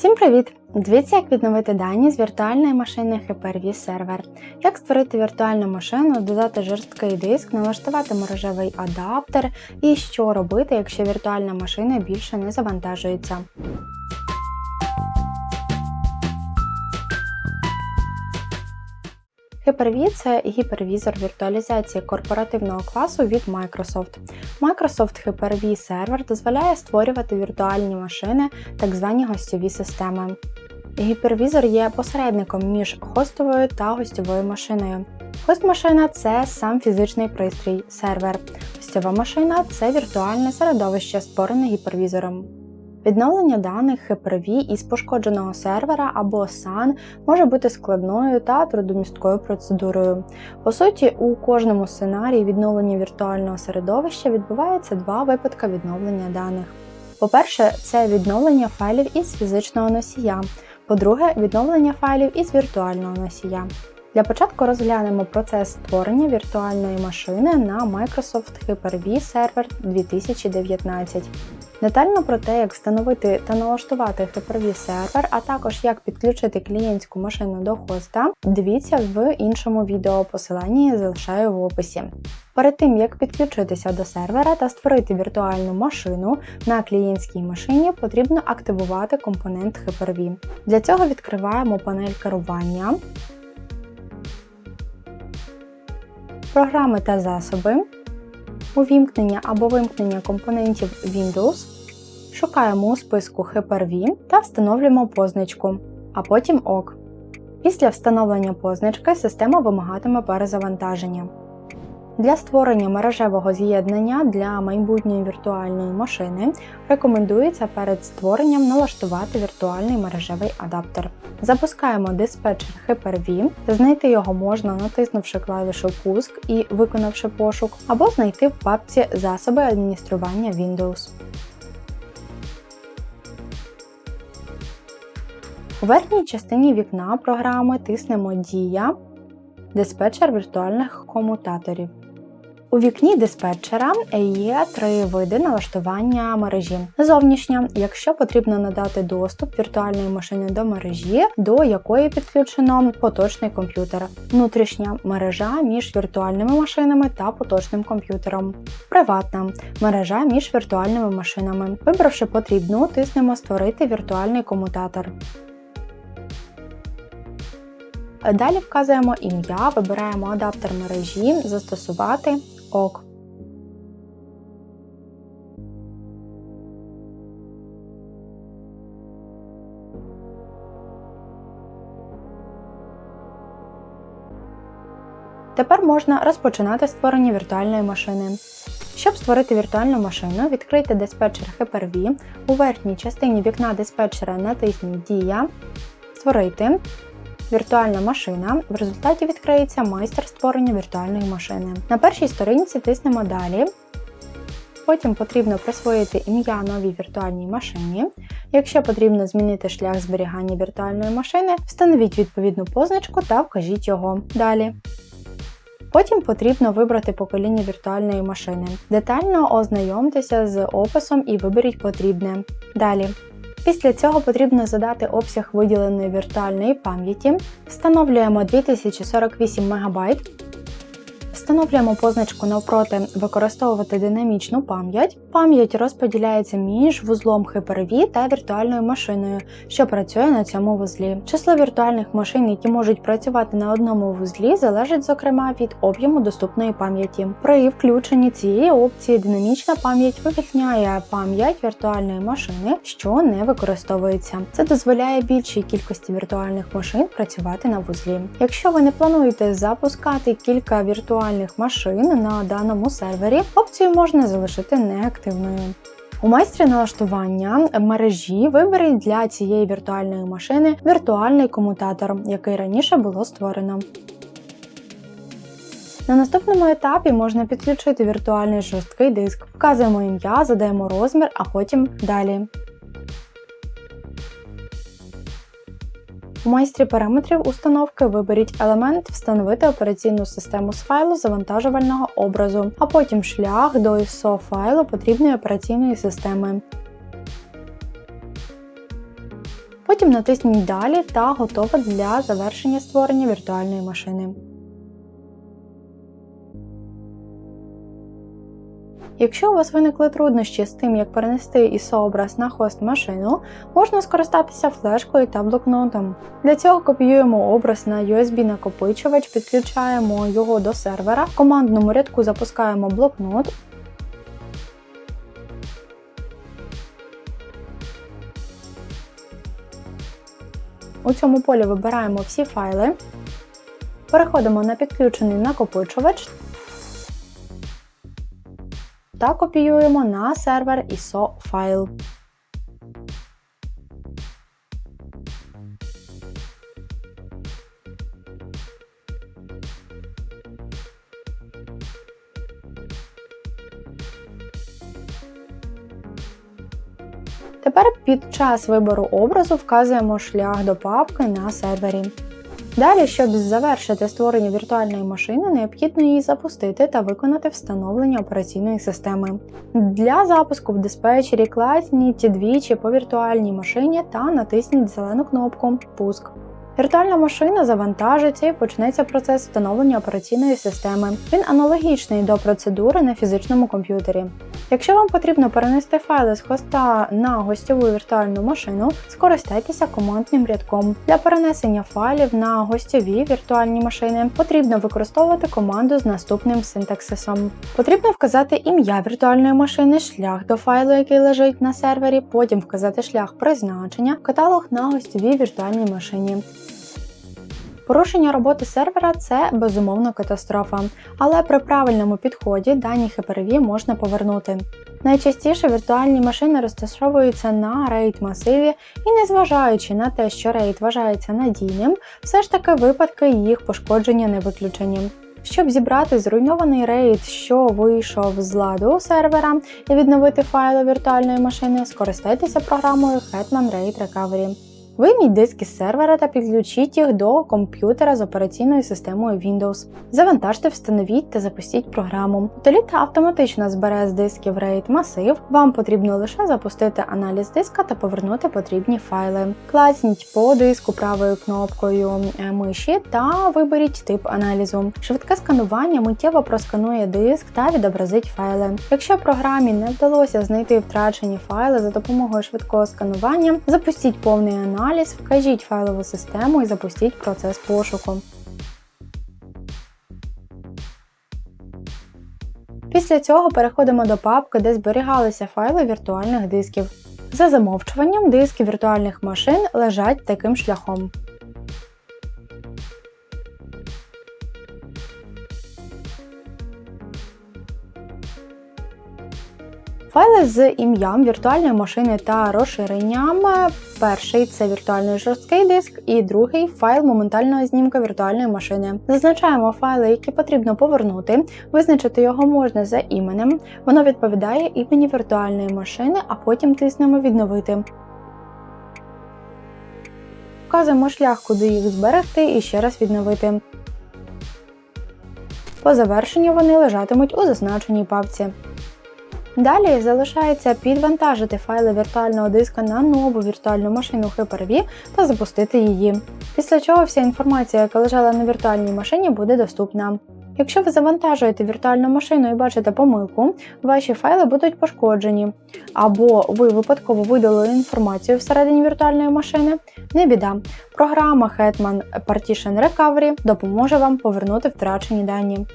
Всім привіт! Дивіться, як відновити дані з віртуальної машини Hyper-V сервер, як створити віртуальну машину, додати жорсткий диск, налаштувати мережевий адаптер і що робити, якщо віртуальна машина більше не завантажується. Hyper-V – це гіпервізор віртуалізації корпоративного класу від Microsoft. Microsoft Hyper-V сервер дозволяє створювати віртуальні машини, так звані гостьові системи. Гіпервізор є посередником між хостовою та гостьовою машиною. Хост-машина це сам фізичний пристрій, сервер. Гостьова машина це віртуальне середовище, створене гіпервізором. Відновлення даних Hyper-V із пошкодженого сервера або SAN може бути складною та трудомісткою процедурою. По суті, у кожному сценарії відновлення віртуального середовища відбувається два випадки відновлення даних. По-перше, це відновлення файлів із фізичного носія. По-друге, відновлення файлів із віртуального носія. Для початку розглянемо процес створення віртуальної машини на Microsoft Hyper-V Server 2019. Детально про те, як встановити та налаштувати Hyper-V сервер, а також як підключити клієнтську машину до хоста, дивіться в іншому відео, посилання залишаю в описі. Перед тим, як підключитися до сервера та створити віртуальну машину на клієнтській машині, потрібно активувати компонент Hyper-V. Для цього відкриваємо панель керування, програми та засоби увімкнення або вимкнення компонентів Windows, шукаємо у списку Hyper-V та встановлюємо позначку, а потім ОК. Після встановлення позначки система вимагатиме перезавантаження. Для створення мережевого з'єднання для майбутньої віртуальної машини рекомендується перед створенням налаштувати віртуальний мережевий адаптер. Запускаємо диспетчер Hyper-V, знайти його можна натиснувши клавішу Пуск і виконавши пошук, або знайти в папці Засоби адміністрування Windows. У верхній частині вікна програми тиснемо Дія, диспетчер віртуальних комутаторів. У вікні диспетчера є три види налаштування мережі. Зовнішня, якщо потрібно надати доступ віртуальної машини до мережі, до якої підключено поточний комп'ютер, внутрішня мережа між віртуальними машинами та поточним комп'ютером, приватна мережа між віртуальними машинами. Вибравши потрібну, тиснемо Створити віртуальний комутатор. Далі вказуємо ім'я, вибираємо адаптер мережі, застосувати ок. Тепер можна розпочинати створення віртуальної машини. Щоб створити віртуальну машину, відкрийте диспетчер Hyper-V. У верхній частині вікна диспетчера натисніть Дія, Створити віртуальна машина. В результаті відкриється майстер створення віртуальної машини. На першій сторінці тиснемо Далі. Потім потрібно присвоїти ім'я новій віртуальній машині. Якщо потрібно змінити шлях зберігання віртуальної машини, встановіть відповідну позначку та вкажіть його. Далі. Потім потрібно вибрати покоління віртуальної машини. Детально ознайомтеся з описом і виберіть потрібне. Далі. Після цього потрібно задати обсяг виділеної віртуальної пам'яті, встановлюємо 2048 МБ, встановлюємо позначку навпроти використовувати динамічну пам'ять. Пам'ять розподіляється між вузлом Hyper-V та віртуальною машиною, що працює на цьому вузлі. Число віртуальних машин, які можуть працювати на одному вузлі, залежить, зокрема, від об'єму доступної пам'яті. При включенні цієї опції динамічна пам'ять вивільняє пам'ять віртуальної машини, що не використовується. Це дозволяє більшій кількості віртуальних машин працювати на вузлі. Якщо ви не плануєте запускати кілька віртуальних машин на даному сервері, опцію можна залишити неактивною. У майстрі налаштування мережі виберіть для цієї віртуальної машини віртуальний комутатор, який раніше було створено. На наступному етапі можна підключити віртуальний жорсткий диск. Вказуємо ім'я, задаємо розмір, а потім далі. У майстрі параметрів установки виберіть елемент Встановити операційну систему з файлу завантажувального образу, а потім шлях до ISO файлу потрібної операційної системи. Потім натисніть Далі та готове для завершення створення віртуальної машини. Якщо у вас виникли труднощі з тим, як перенести ISO-образ на хост машину, можна скористатися флешкою та блокнотом. Для цього копіюємо образ на USB-накопичувач, підключаємо його до сервера, в командному рядку запускаємо блокнот. У цьому полі вибираємо всі файли, переходимо на підключений накопичувач та копіюємо на сервер ISO файл. Тепер під час вибору образу вказуємо шлях до папки на сервері. Далі, щоб завершити створення віртуальної машини, необхідно її запустити та виконати встановлення операційної системи. Для запуску в диспетчері класніть двічі по віртуальній машині та натисніть зелену кнопку Пуск. Віртуальна машина завантажиться і почнеться процес встановлення операційної системи. Він аналогічний до процедури на фізичному комп'ютері. Якщо вам потрібно перенести файли з хоста на гостьову віртуальну машину, скористайтеся командним рядком. Для перенесення файлів на гостьові віртуальні машини потрібно використовувати команду з наступним синтаксисом. Потрібно вказати ім'я віртуальної машини, шлях до файлу, який лежить на сервері, потім вказати шлях призначення, каталог на гостьовій віртуальній машині. Порушення роботи сервера це безумовно катастрофа, але при правильному підході дані HPRV можна повернути. Найчастіше віртуальні машини розташовуються на RAID масиві і, незважаючи на те, що RAID вважається надійним, все ж таки випадки їх пошкодження не виключені. Щоб зібрати зруйнований RAID, що вийшов з ладу сервера, і відновити файли віртуальної машини, скористайтеся програмою Hetman RAID Recovery. Вийміть диски з сервера та підключіть їх до комп'ютера з операційною системою Windows. Завантажте, встановіть та запустіть програму. Утиліта автоматично збере з дисків RAID масив. Вам потрібно лише запустити аналіз диска та повернути потрібні файли. Класніть по диску правою кнопкою е, миші та виберіть тип аналізу. Швидке сканування миттєво просканує диск та відобразить файли. Якщо програмі не вдалося знайти втрачені файли за допомогою швидкого сканування, запустіть повний аналіз аналіз, вкажіть файлову систему і запустіть процес пошуку. Після цього переходимо до папки, де зберігалися файли віртуальних дисків. За замовчуванням, диски віртуальних машин лежать таким шляхом. Файли з ім'ям віртуальної машини та розширенням. Перший це віртуальний жорсткий диск, і другий файл моментального знімка віртуальної машини. Зазначаємо файли, які потрібно повернути. Визначити його можна за іменем. Воно відповідає імені віртуальної машини, а потім тиснемо Відновити. Вказуємо шлях, куди їх зберегти і ще раз відновити. По завершенню вони лежатимуть у зазначеній папці. Далі залишається підвантажити файли віртуального диска на нову віртуальну машину Hyper-V та запустити її. Після чого вся інформація, яка лежала на віртуальній машині, буде доступна. Якщо ви завантажуєте віртуальну машину і бачите помилку, ваші файли будуть пошкоджені, або ви випадково видалили інформацію всередині віртуальної машини, не біда. Програма Hetman Partition Recovery допоможе вам повернути втрачені дані.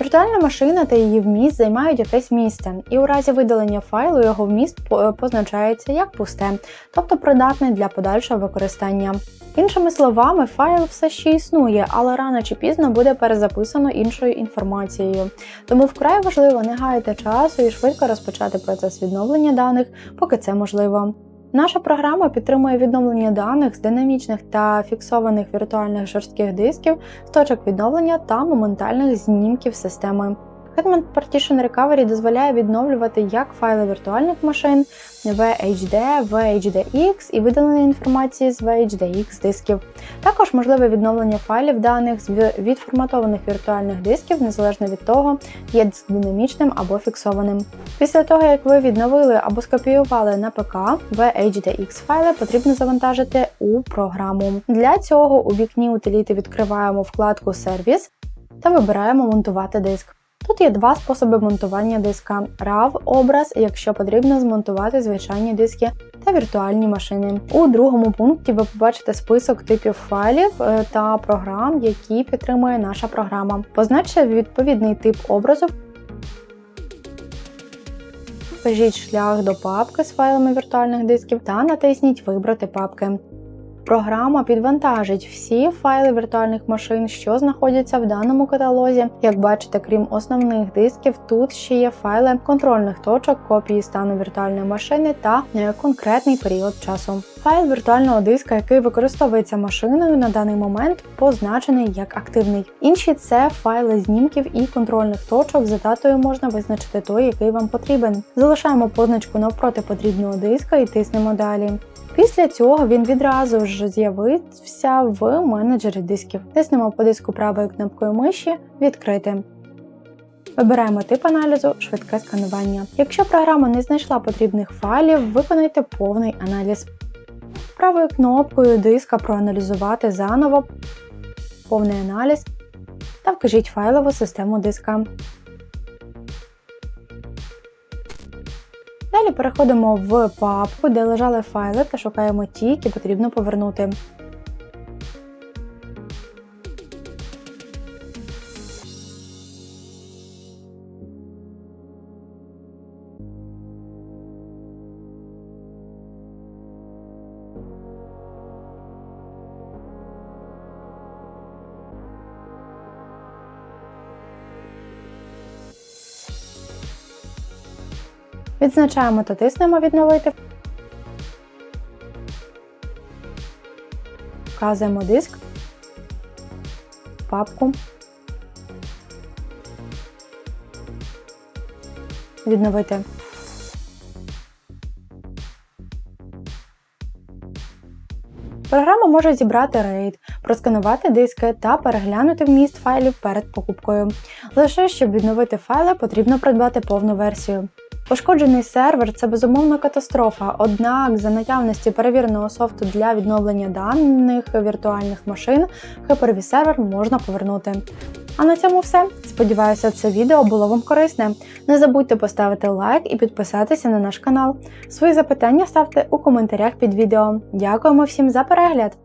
Віртуальна машина та її вміст займають якесь місце, і у разі видалення файлу його вміст позначається як пусте, тобто придатний для подальшого використання. Іншими словами, файл все ще існує, але рано чи пізно буде перезаписано іншою інформацією. Тому вкрай важливо не гаяти часу і швидко розпочати процес відновлення даних, поки це можливо. Наша програма підтримує відновлення даних з динамічних та фіксованих віртуальних жорстких дисків, з точок відновлення та моментальних знімків системи. Hetman Partition Recovery дозволяє відновлювати як файли віртуальних машин, VHD, VHDX і видалення інформації з VHDX дисків. Також можливе відновлення файлів даних з відформатованих віртуальних дисків, незалежно від того, є диск динамічним або фіксованим. Після того, як ви відновили або скопіювали на ПК, VHDX файли потрібно завантажити у програму. Для цього у вікні утиліти відкриваємо вкладку Сервіс та вибираємо Монтувати диск. Тут є два способи монтування диска: RAW образ, якщо потрібно змонтувати звичайні диски та віртуальні машини. У другому пункті ви побачите список типів файлів е, та програм, які підтримує наша програма. Позначте відповідний тип образу. Вкажіть шлях до папки з файлами віртуальних дисків та натисніть Вибрати папки. Програма підвантажить всі файли віртуальних машин, що знаходяться в даному каталозі. Як бачите, крім основних дисків, тут ще є файли контрольних точок, копії стану віртуальної машини та е, конкретний період часу. Файл віртуального диска, який використовується машиною на даний момент, позначений як активний. Інші це файли знімків і контрольних точок. За датою можна визначити той, який вам потрібен. Залишаємо позначку навпроти потрібного диска і тиснемо далі. Після цього він відразу ж з'явився в менеджері дисків. Тиснемо по диску правою кнопкою миші Відкрити. Вибираємо тип аналізу швидке сканування. Якщо програма не знайшла потрібних файлів, виконайте повний аналіз. Правою кнопкою диска проаналізувати заново повний аналіз та вкажіть файлову систему диска. Далі переходимо в папку, де лежали файли та шукаємо ті, які потрібно повернути. Відзначаємо та тиснемо відновити. Вказуємо диск, папку. Відновити. Програма може зібрати рейд, просканувати диски та переглянути вміст файлів перед покупкою. Лише щоб відновити файли, потрібно придбати повну версію. Пошкоджений сервер це безумовно катастрофа, однак за наявності перевіреного софту для відновлення даних віртуальних машин Hyper-V сервер можна повернути. А на цьому все. Сподіваюся, це відео було вам корисне. Не забудьте поставити лайк і підписатися на наш канал. Свої запитання ставте у коментарях під відео. Дякуємо всім за перегляд!